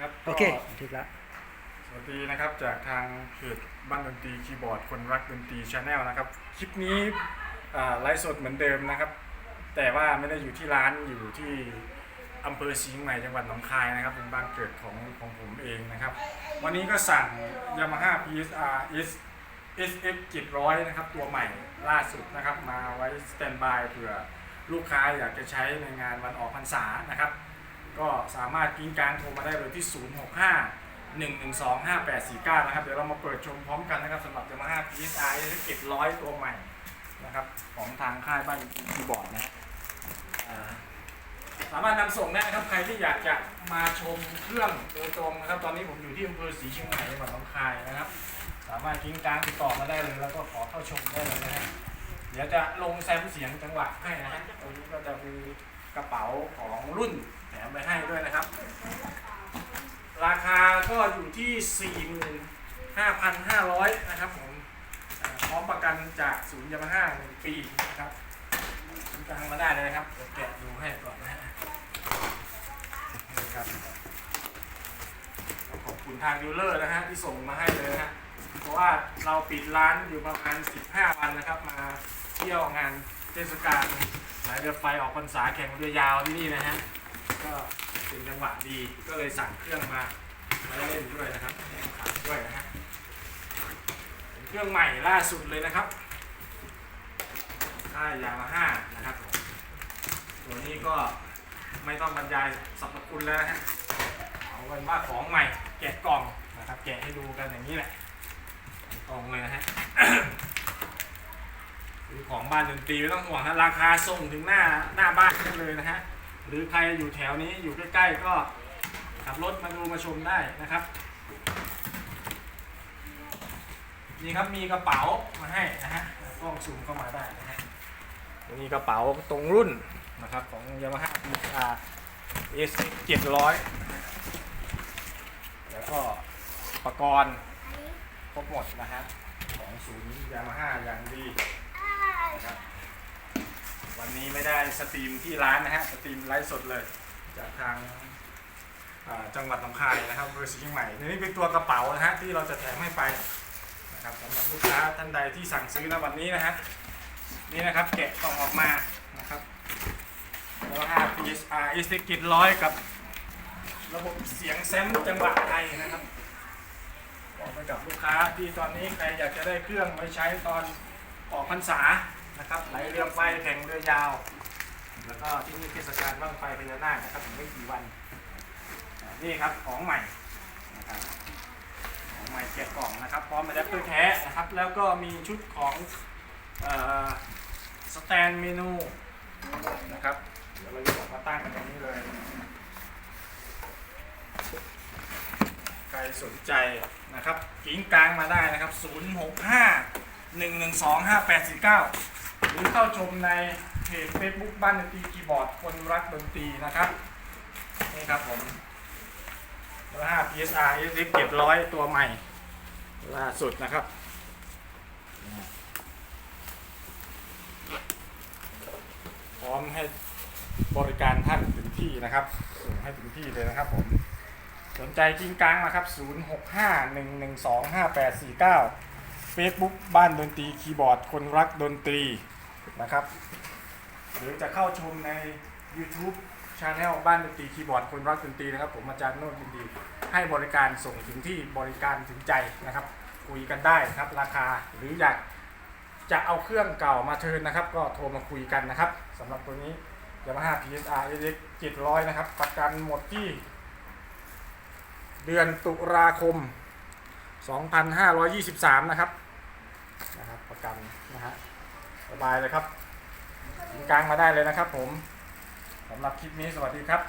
ครับโอเคก็ถึกแล้วสวัสดีนะครับจากทางเพจบ้านดนตรีคีย์บอร์ดคนรักดนตรีชาแนลนะครับ คลิปนี้อ่าไลฟ์สดเหมือนเดิมนะครับ แต่ว่าไม่ได้อยู่ที่ร้านอยู่ที่อำเภอเชียงใหม่จังหวัดหนองคายนะครับเป็นบ้านเกิดของของผมเองนะครับ วันนี้ก็สั่ง Yamaha PSR S SF 700นะครับ ตัวใหม่ล่าสุดนะครับ มาไว้สแตนบายเผื่อลูกค้าอยากจะใช้ในงานวันออกพรรษานะครับ ก็สามารถกิ้งกลางโทรมาได้เลยที่ 065 112 5849 นะครับ เดี๋ยวเรามาเปิดชมพร้อมกันนะครับสำหรับ Yamaha PSI 700ตัวใหม่นะครับ ของทางค่ายบ้านคีย์บอร์ดนะสามารถนำส่งได้นะครับ ใครที่อยากจะมาชมเครื่องโดยตรงนะครับ ตอนนี้ผมอยู่ที่อำเภอศรีเชียงใหม่จังหวัดหนองคายนะครับ สามารถกิ้งกลางติดต่อมาได้เลย แล้วก็ขอเข้าชมได้เลยนะฮะเดี๋ยวจะลงแซมเสียงจังหวะให้นะฮะตรงนี้ก็จะมีกระเป๋าของรุ่น แถมไปให้ด้วยนะครับ ราคาก็อยู่ที่ 45,500 นะครับผมพร้อมประกันจากศูนย์ยามาฮ่าหนึ่งปีนะครับซื้อกลางมาได้เลยนะครับเดี๋ยวแกะดูให้ก่อนนะฮะครับขอบคุณทางดีลเลอร์นะฮะที่ส่งมาให้เลยนะฮะเพราะว่าเราปิดร้านอยู่ประมาณ 15 วันนะครับ มาเที่ยวงานเทศกาลสายเรือไฟออกพรรษาแข่งเรือยาวที่นี่นะฮะ ก็เป็นจังหวะดีก็เลยสั่งเครื่องมามาเล่นด้วยนะครับข่งขันด้วยนะฮะเป็นเครื่องใหม่ล่าสุดเลยนะครับค่ายยามาฮ่านะครับผมตัวนี้ก็ไม่ต้องบรรยายสรรพคุณแล้วนะฮะเอาเป็นว่าของใหม่แกะกล่องนะครับแกะให้ดูกันอย่างนี้แหละตรงเลยนะฮะของบ้านดนตรีไม่ต้องห่วงฮะราคาส่งถึงหน้าหน้าบ้านเลยนะฮะ หรือใครอยู่แถวนี้อยู่ใกล้ๆก็ขับรถมาดูมาชมได้นะครับ นี่ครับมีกระเป๋ามาให้นะฮะกล้องซูมเข้ามาได้นะฮะมีกระเป๋าตรงรุ่นนะครับของ Yamaha PR S 700แล้วก็อุปกรณ์ครบหมดนะฮะของศูนย์ยามาฮ่าอย่างดี ไม่ได้สตรีมที่ร้านนะฮะสตรีมไลฟ์สดเลย จากทางจังหวัดหนองคายนะครับอำเภอศรีเชียงใหม่นี่เป็นตัวกระเป๋านะฮะที่เราจะแถมให้ไปนะครับสำหรับลูกค้าท่านใดที่สั่งซื้อในวันนี้นะฮะนี่นะครับแกะกล่องออกมานะครับยามาฮ่า PSR S 700กับระบบเสียงแซมจังหวะไทยนะครับบอกไปกับลูกค้าที่ตอนนี้ใครอยากจะได้เครื่องไว้ใช้ตอนออกพรรษา นะครับไหลเรือไฟแข่งเรือยาว แล้วก็ที่นี่เทศกาลบ้างไฟพญานาคนะครับถึงไม่กี่วันอ่านี่ครับของใหม่นะครับของใหม่เก็บกล่องนะครับพร้อมอะแดปเตอร์แท้นะครับ แล้วก็มีชุดของเอ่อสแตนเมนูนะครับเดี๋ยวเราจะมาตั้งกันตรงนี้เลย ใครสนใจนะครับกิ้งกลางมาได้นะครับ 065 112 5849 หรือเข้าชมในเพจ Facebook บ้านดนตรีคีย์บอร์ดคนรักดนตรีนะครับ นี่ครับผม5 PSR SX 700 ตัวใหม่ล่าสุดนะครับพร้อมให้บริการท่านถึงที่นะครับ ส่งให้ถึงที่เลยนะครับผม สนใจกิ้งกลางนะครับ 0651125849 Facebook บ้านดนตรีคีย์บอร์ดคนรักดนตรี นะครับ หรือจะเข้าชมใน YouTube Channel บ้านดนตรีคีย์บอร์ดคนรักดนตรีนะครับผมอาจารย์โน้ตยินดี ให้บริการส่งถึงที่บริการถึงใจนะครับ คุยกันได้นะครับราคาหรืออยากจะเอาเครื่องเก่ามาเทิร์นนะครับ ก็โทรมาคุยกันนะครับสำหรับตัวนี้ Yamaha PSR SX 700 นะครับ ประกันหมดที่ เดือนตุลาคม 2523 นะครับนะครับประกันนะฮะ สบายเลยครับกลางมาได้เลยนะครับผมสำหรับคลิปนี้สวัสดีครับ